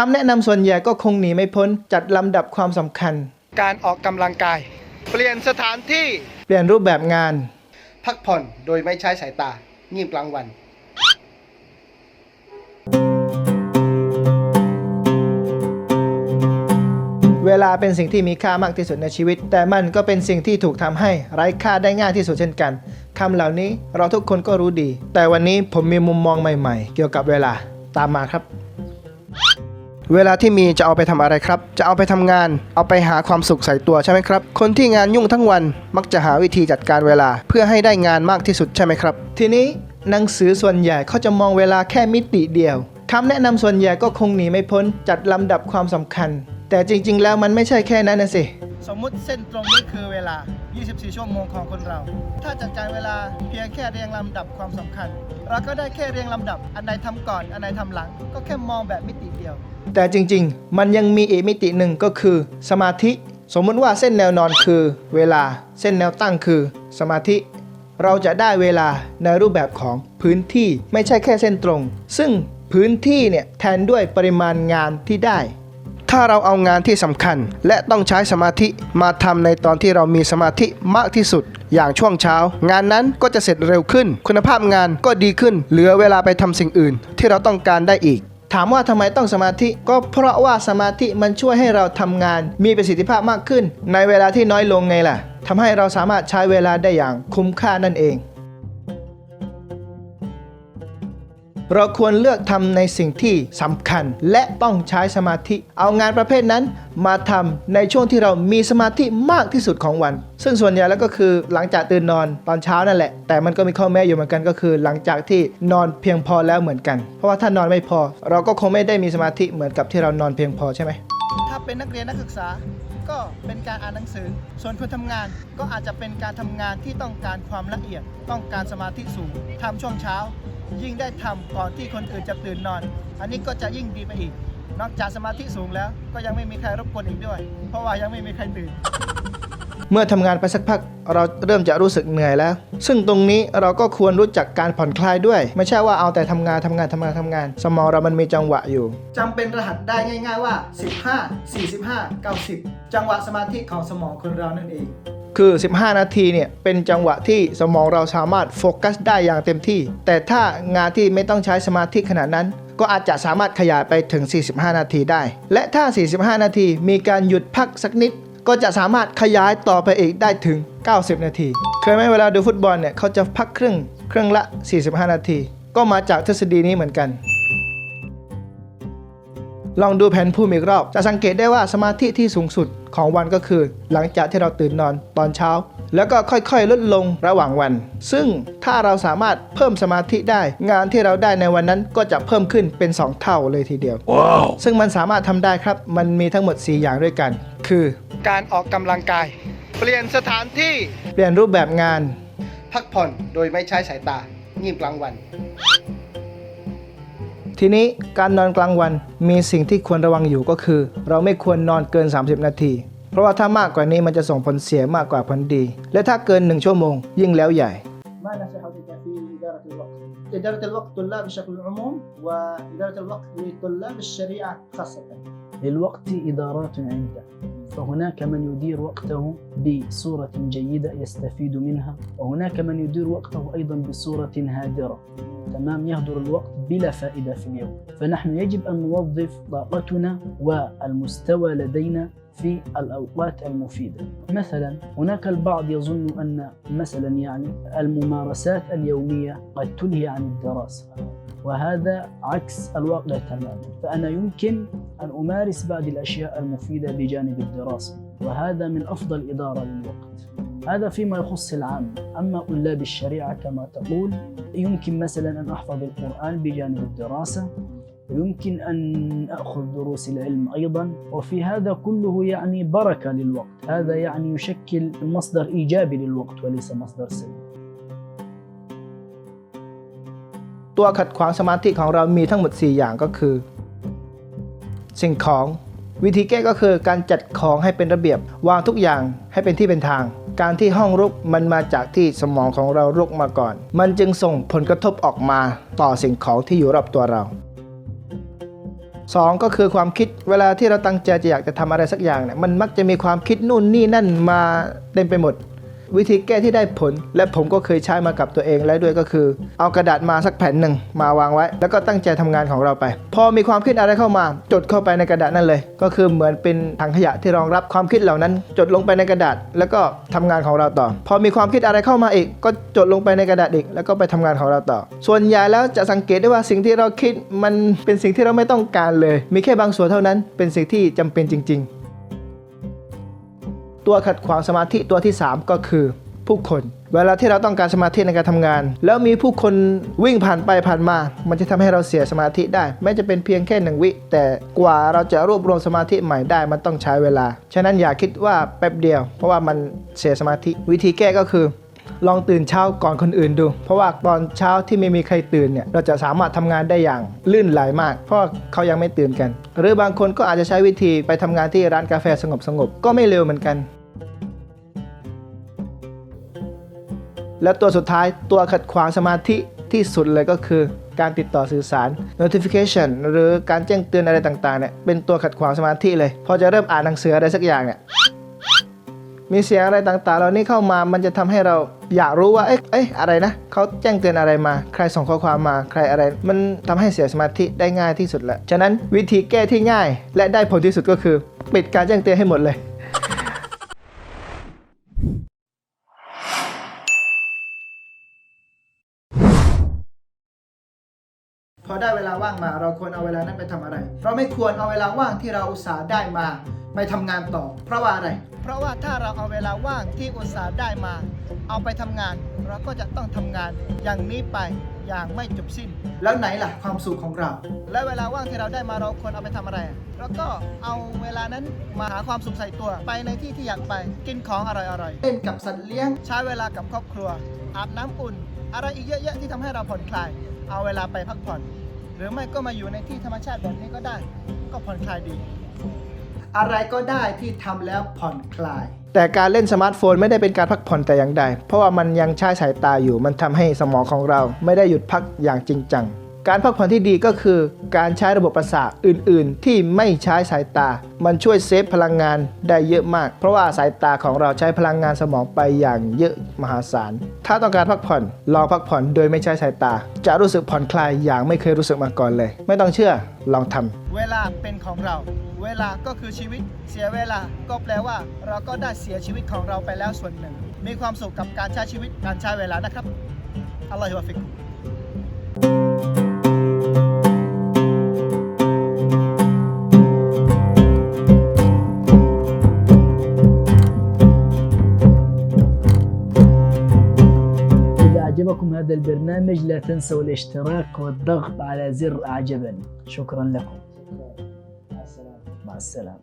คำแนะนำส่วนใหญ่ก็คงหนีไม่พ้นจัดลำดับความสำคัญ การออกกำลังกาย เปลี่ยนสถานที่ เปลี่ยนรูปแบบงาน พักผ่อนโดยไม่ใช้สายตางีบกลางวัน เวลาเป็นสิ่งที่มีค่ามากที่สุดในชีวิต แต่มันก็เป็นสิ่งที่ถูกทำให้ไร้ค่าได้ง่ายที่สุดเช่นกันคำเหล่านี้เราทุกคนก็รู้ดี แต่วันนี้ผมมีมุมมองใหม่ ๆ เกี่ยวกับเวลาตามมาครับ เวลาที่มีจะเอาไปทำอะไรครับ จะเอาไปทำงาน เอาไปหาความสุขใส่ตัวใช่ไหมครับ คนที่งานยุ่งทั้งวันมักจะหาวิธีจัดการเวลา เพื่อให้ได้งานมากที่สุดใช่ไหมครับ ทีนี้หนังสือส่วนใหญ่เขาจะมองเวลาแค่มิติเดียวคำแนะนำส่วนใหญ่ก็คงหนีไม่พ้นจัดลำดับความสำคัญ แต่จริง ๆ แล้วมันไม่ใช่แค่นั้นนะสิ สมมุติเส้นตรงนี้คือเวลา 24 ชั่วโมงของคนเรา ถ้าจัดการเวลาเพียงแค่เรียงลำดับความสำคัญ เราก็ได้แค่เรียงลำดับ อันใดทำก่อน อันใดทำหลัง ก็แค่มองแบบมิติเดียว แต่จริงๆ มันยังมีอีกมิติหนึ่งก็คือ สมาธิ สมมุติว่าเส้นแนวนอนคือ เวลา เส้นแนวตั้งคือ สมาธิ เราจะได้เวลาในรูปแบบของพื้นที่ไม่ใช่แค่เส้นตรง ซึ่งพื้นที่เนี่ยแทนด้วยปริมาณงานที่ได้ ถ้าเราเอางานที่สำคัญ และต้องใช้สมาธิมาทำในตอนที่เรามีสมาธิมากที่สุด อย่างช่วงเช้า งานนั้นก็จะเสร็จเร็วขึ้น คุณภาพงานก็ดีขึ้น เหลือเวลาไปทำสิ่งอื่น ที่เราต้องการได้อีกถามว่าทำไมต้องสมาธิก็เพราะว่าสมาธิมันช่วยให้เราทำงาน มีประสิทธิภาพมากขึ้น ในเวลาที่น้อยลงไงล่ะทำให้เราสามารถใช้เวลาได้อย่างคุ้มค่านั่นเอง เราควรเลือกทำในสิ่งที่สำคัญ และต้องใช้สมาธิ เอางานประเภทนั้นมาทำในช่วงที่เรามีสมาธิมากที่สุดของวัน ซึ่งส่วนใหญ่แล้วก็คือหลังจากตื่นนอนตอนเช้านั่นแหละ แต่มันก็มีข้อแม้อยู่เหมือนกันก็คือ หลังจากที่นอนเพียงพอแล้วเหมือนกัน เพราะว่าถ้านอนไม่พอ เราก็คงไม่ได้มีสมาธิเหมือนกับที่เรานอนเพียงพอใช่ไหมถ้าเป็นนักเรียนนักศึกษา ก็เป็นการอ่านหนังสือ ส่วนคนทำงานก็อาจจะเป็นการทำงานที่ต้องการความละเอียด ต้องการสมาธิสูงทำช่วงเช้า ยิ่งได้ทำก่อนที่คนอื่นจะตื่นนอน อันนี้ก็จะยิ่งดีไปอีก นอกจากสมาธิสูงแล้ว ก็ยังไม่มีใครรบกวนอีกด้วย เพราะว่ายังไม่มีใครตื่น เมื่อทำงานไปสักพักเราเริ่มจะรู้สึกเหนื่อยแล้ว ซึ่งตรงนี้เราก็ควรรู้จักการผ่อนคลายด้วย ไม่ใช่ว่าเอาแต่ทำงานทำงานทำงานทำงาน สมองเรามันมีจังหวะอยู่จำเป็นรหัสได้ง่าย ๆว่า 15 45 90 จังหวะสมาธิของสมองคนเรานั่นเอง คือ 15 นาทีเนี่ยเป็นจังหวะที่สมองเราสามารถโฟกัสได้อย่างเต็มที่ แต่ถ้างานที่ไม่ต้องใช้สมาธิขนาดนั้นก็อาจจะสามารถขยายไปถึง 45 นาทีได้ และถ้า 45 นาทีมีการหยุดพักสักนิด ก็จะสามารถขยายต่อไปอีกได้ถึง 90 นาที เคยไหมเวลาดูฟุตบอลเนี่ยเขาจะพักครึ่งครึ่งละ 45 นาที ก็มาจากทฤษฎีนี้เหมือนกัน ลองดูแผนภูมิอีกรอบ จะสังเกตได้ว่าสมาธิที่สูงสุดของวันก็คือ หลังจากที่เราตื่นนอนตอนเช้า แล้วก็ค่อยๆ ลดลงระหว่างวัน ซึ่งถ้าเราสามารถเพิ่มสมาธิได้ งานที่เราได้ในวันนั้นก็จะเพิ่มขึ้นเป็น 2 เท่าเลยทีเดียวซึ่งมันสามารถทำได้ครับ มันมีทั้งหมด 4 อย่างด้วยกัน คือ การออกกำลังกาย เปลี่ยนสถานที่ เปลี่ยนรูปแบบงาน พักผ่อนโดยไม่ใช้สายตางีบกลางวัน ทีนี้การนอนกลางวันมีสิ่งที่ควรระวังอยู่ก็คือ เราไม่ควรนอนเกิน 30 นาที เพราะว่าถ้ามากกว่านี้มันจะส่งผลเสียมากกว่าผลดี และถ้าเกิน 1 ชั่วโมง ยิ่งแล้วใหญ่ ما نصيحتك في إدارة الوقت؟ إدارة الوقت طلاب بشكل عموم وإدارة الوقت لطلاب الشريعة خاصة للوقت إدارات عدة فهناك من يدير وقته بصورة جيدة يستفيد منها وهناك من يدير وقته أيضا بصورة هادرة. تمام يهدر الوقت بلا فائدة في اليوم. فنحن يجب أن نوظف طاقتنا والمستوى لدينا في الأوقات المفيدة. مثلا هناك البعض يظن أن مثلا يعني الممارسات اليومية قد تلهي عن الدراسة. وهذا عكس الواقع تماما. فأنا يمكن أن أمارس بعض الأشياء المفيدة بجانب الدراسة وهذا من أفضل إدارة للوقت. هذا فيما يخص العام. أما طلاب الشريعة كما تقول يمكن مثلا أن أحفظ القرآن بجانب الدراسة ويمكن أن أخذ دروس العلم أيضا وفي هذا كله يعني بركة للوقت. هذا يعني يشكل مصدر إيجابي للوقت وليس مصدر سلبي. ตัวขัดขวางสมาธิของเรามีทั้งหมด 4 อย่างก็คือ สิ่งของวิธีแก้ก็คือการจัดของให้เป็นระเบียบ วางทุกอย่างให้เป็นที่เป็นทาง การที่ห้องรุกมันมาจากที่สมองของเรารุกมาก่อน มันจึงส่งผลกระทบออกมาต่อสิ่งของที่อยู่รอบตัวเราสองก็คือความคิดเวลาที่เราตั้งใจจะอยากจะทำอะไรสักอย่างเนี่ยมันมักจะมีความคิดนู่นนี่นั่นมาเต็มไปหมด วิธีแก้ที่ได้ผล และผมก็เคยใช้มากับตัวเองแล้วด้วยก็คือ เอากระดาษมาสักแผ่นหนึ่งมาวางไว้ แล้วก็ตั้งใจทำงานของเราไป พอมีความคิดอะไรเข้ามา จดเข้าไปในกระดาษนั่นเลย ก็คือเหมือนเป็นถังขยะที่รองรับความคิดเหล่านั้น จดลงไปในกระดาษ แล้วก็ทำงานของเราต่อ พอมีความคิดอะไรเข้ามาอีก ก็จดลงไปในกระดาษอีก แล้วก็ไปทำงานของเราต่อ ส่วนใหญ่แล้วจะสังเกตได้ว่าสิ่งที่เราคิดมันเป็นสิ่งที่เราไม่ต้องการเลย มีแค่บางส่วนเท่านั้น เป็นสิ่งที่จำเป็นจริง ๆ ตัวขัดขวางสมาธิตัวที่ 3 ก็คือผู้คน เวลาที่เราต้องการสมาธิในการทำงาน แล้วมีผู้คนวิ่งผ่านไปผ่านมา มันจะทำให้เราเสียสมาธิได้ แม้จะเป็นเพียงแค่หนึ่งวิ แต่กว่าเราจะรวบรวมสมาธิใหม่ได้มันต้องใช้เวลา ฉะนั้นอย่าคิดว่าแป๊บเดียว เพราะว่ามันเสียสมาธิ วิธีแก้ก็คือลองตื่นเช้าก่อนคนอื่นดู เพราะว่าตอนเช้าที่ไม่มีใครตื่นเนี่ยเราจะสามารถทำงานได้อย่างลื่นไหลมาก เพราะเขายังไม่ตื่นกัน หรือบางคนก็อาจจะใช้วิธีไปทำงานที่ร้านกาแฟสงบๆก็ไม่เร็วเหมือนกัน และตัวสุดท้ายตัวขัดขวางสมาธิที่สุดเลยก็คือการติดต่อสื่อสาร notification หรือการแจ้งเตือนอะไรต่างๆเนี่ยเป็นตัวขัดขวางสมาธิเลย พอจะเริ่มอ่านหนังสืออะไรสักอย่างเนี่ยมีเสียงอะไรต่างๆ เหล่านี้เข้ามามันจะทำให้เราอยากรู้ว่า เอ๊ะเอ๊ะอะไรนะ เขาแจ้งเตือนอะไรมา ใครส่งข้อความมา ใครอะไร มันทำให้เสียสมาธิได้ง่ายที่สุดแหละ ฉะนั้นวิธีแก้ที่ง่าย และได้ผลที่สุดก็คือ ปิดการแจ้งเตือนให้หมดเลย พอได้เวลาว่างมา เราควรเอาเวลานั้นไปทำอะไร เราไม่ควรเอาเวลาว่างที่เราอุตส่าห์ได้มา ไปทำงานต่อ เพราะว่าอะไร เพราะว่าถ้าเราเอาเวลาว่างที่อุตส่าห์ได้มา เอาไปทำงาน เราก็จะต้องทำงานอย่างนี้ไปอย่างไม่จบสิ้น แล้วไหนล่ะความสุขของเรา และเวลาว่างที่เราได้มาเราควรเอาไปทำอะไรเราก็เอาเวลานั้นมาหาความสุขใส่ตัว ไปในที่ที่อยากไป กินของอร่อยๆเล่นกับสัตว์เลี้ยง ใช้เวลากับครอบครัว อาบน้ำอุ่น อะไรอีกเยอะแยะที่ทำให้เราผ่อนคลาย เอาเวลาไปพักผ่อน หรือไม่ก็มาอยู่ในที่ธรรมชาติแบบนี้ก็ได้ ก็ผ่อนคลายดี อะไรก็ได้ที่ทำแล้วผ่อนคลาย แต่การเล่นสมาร์ทโฟนไม่ได้เป็นการพักผ่อนแต่อย่างใด เพราะว่ามันยังใช้สายตาอยู่ มันทำให้สมองของเราไม่ได้หยุดพักอย่างจริงจัง การพักผ่อนที่ดีก็คือ การใช้ระบบประสาทอื่น ๆ ที่ไม่ใช้สายตา มันช่วยเซฟพลังงานได้เยอะมาก เพราะว่าสายตาของเราใช้พลังงานสมองไปอย่างเยอะมหาศาล ถ้าต้องการพักผ่อน ลองพักผ่อนโดยไม่ใช้สายตา จะรู้สึกผ่อนคลายอย่างไม่เคยรู้สึกมาก่อนเลย ไม่ต้องเชื่อ ลองทำเวลาเป็นของเรา เวลาก็คือชีวิต เสียเวลา ก็แปลว่า เราก็ได้เสียชีวิตของเราไปแล้วส่วนหนึ่ง มีความสุขกับการใช้ชีวิต การใช้เวลานะครับอัลลอฮฺวะฟิกุ هذا البرنامج لا تنسوا الاشتراك والضغط على زر أعجبني شكرا لكم. مع السلامة. مع السلامة.